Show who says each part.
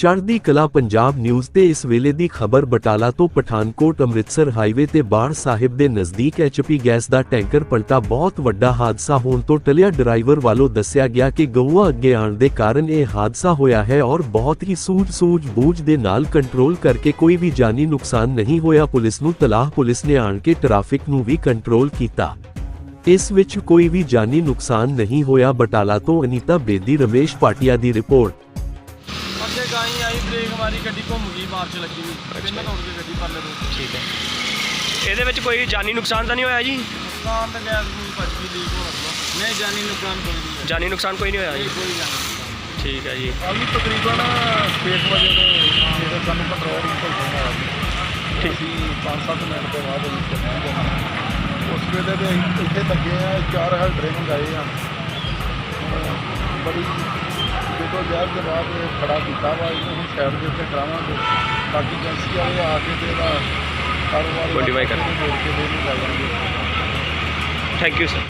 Speaker 1: ਚੜ੍ਹਦੀ ਕਲਾ ਪੰਜਾਬ ਨਿਊਜ਼ ਤੇ ਇਸ ਵੇਲੇ ਦੀ ਖਬਰ ਬਟਾਲਾ ਤੋਂ ਪਠਾਨਕੋਟ ਅੰਮ੍ਰਿਤਸਰ ਹਾਈਵੇ ਤੇ ਬਾੜ ਸਾਹਿਬ ਦੇ ਨਜ਼ਦੀਕ ਐਚਪੀ ਗੈਸ ਦਾ ਟੈਂਕਰ ਪਲਟਾ ਬਹੁਤ ਵੱਡਾ ਹਾਦਸਾ ਹੋਣ ਤੋਂ ਟਲਿਆ ਡਰਾਈਵਰ ਵੱਲੋਂ ਦੱਸਿਆ ਗਿਆ ਕਿ ਗਊਆ ਅੱਗੇ ਆਉਣ ਦੇ ਕਾਰਨ ਇਹ ਹਾਦਸਾ ਹੋਇਆ ਹੈ ਔਰ ਬਹੁਤ ਹੀ ਸੂਝ-ਸੂਝ ਬੂਝ ਦੇ ਨਾਲ ਕੰਟਰੋਲ ਕਰਕੇ ਕੋਈ ਵੀ ਜਾਨੀ ਨੁਕਸਾਨ ਨਹੀਂ ਹੋਇਆ। ਪੁਲਿਸ ਨੂੰ ਤਲਾਹ, ਪੁਲਿਸ ਨੇ ਆਣ ਕੇ ਟ੍ਰੈਫਿਕ ਨੂੰ ਵੀ ਕੰਟਰੋਲ ਕੀਤਾ। ਇਸ ਵਿੱਚ ਕੋਈ ਵੀ ਜਾਨੀ ਨੁਕਸਾਨ ਨਹੀਂ ਹੋਇਆ। ਬਟਾਲਾ ਤੋਂ ਅਨੀਤਾ ਬੇਦੀ, ਰਮੇਸ਼ ਪਾਟਿਆ ਦੀ ਰਿਪੋਰਟ।
Speaker 2: ਗਾਈ ਆਈ ਬ੍ਰੇਕ ਮਾਰੀ ਗੱਡੀ ਘੁੰਮ ਗਈ ਮਾਰਚ ਲੱਗੀ ਵੀ
Speaker 3: ਅੱਛਾ।
Speaker 2: ਪਿੰਨ ਤੋੜ ਕੇ ਗੱਡੀ ਪਰਲੇ ਨੂੰ
Speaker 3: ਠੀਕ ਹੈ। ਇਹਦੇ ਵਿੱਚ ਕੋਈ ਜਾਨੀ ਨੁਕਸਾਨ ਤਾਂ ਨਹੀਂ ਹੋਇਆ ਜੀ?
Speaker 2: ਨੁਕਸਾਨ ਤੇ ਗੈਸ ਨੂੰ ਭੱਜ ਗਈ ਲੀਕ ਹੋਣ ਲੱਗਾ ਨਹੀਂ ਜਾਨੀ ਨੁਕਸਾਨ ਕੋਈ ਨਹੀਂ
Speaker 3: ਜਾਨੀ ਨੁਕਸਾਨ ਕੋਈ ਨਹੀਂ ਹੋਇਆ ਜੀ?
Speaker 2: ਕੋਈ ਜਾਨੀ
Speaker 3: ਠੀਕ ਹੈ ਜੀ।
Speaker 4: ਅਭੀ ਤਕਰੀਬਨ 6 ਵਜੇ ਜਿਹੜੇ ਸਾਨੂੰ ਕੰਟਰੋਲ ਤੋਂ ਫੋਨ ਆਇਆ ਸੀ ਅਸੀਂ 5-7 ਮਿੰਟ ਦੇ ਬਾਅਦ ਗਏ। ਉਸ ਵੇਲੇ ਦੇ ਇੱਥੇ ਲੱਗੇ ਆ ਚਾਰ ਹੈਲਡਰੇ ਮੰਗਾਏ ਆ। ਹੁਣ ਜਦੋਂ ਜ਼ਹਿਰ ਦੇ ਬਾਅਦ ਇਹ ਖੜਾ ਕੀਤਾ ਵਾ ਇਹਨੂੰ ਹੁਣ ਸਾਈਡ ਦੇ ਉੱਤੇ ਕਰਾਵਾਂਗੇ। ਬਾਕੀ ਏਜੰਸੀ ਵਾਲੇ ਆ ਕੇ ਤੇ ਇਹਦਾ ਕਾਰੋਬਾਰ
Speaker 3: Modify ਕਰ-
Speaker 4: ਮੋੜ ਕੇ ਦੇ ਨੂੰ
Speaker 3: ਥੈਂਕ ਯੂ ਸਰ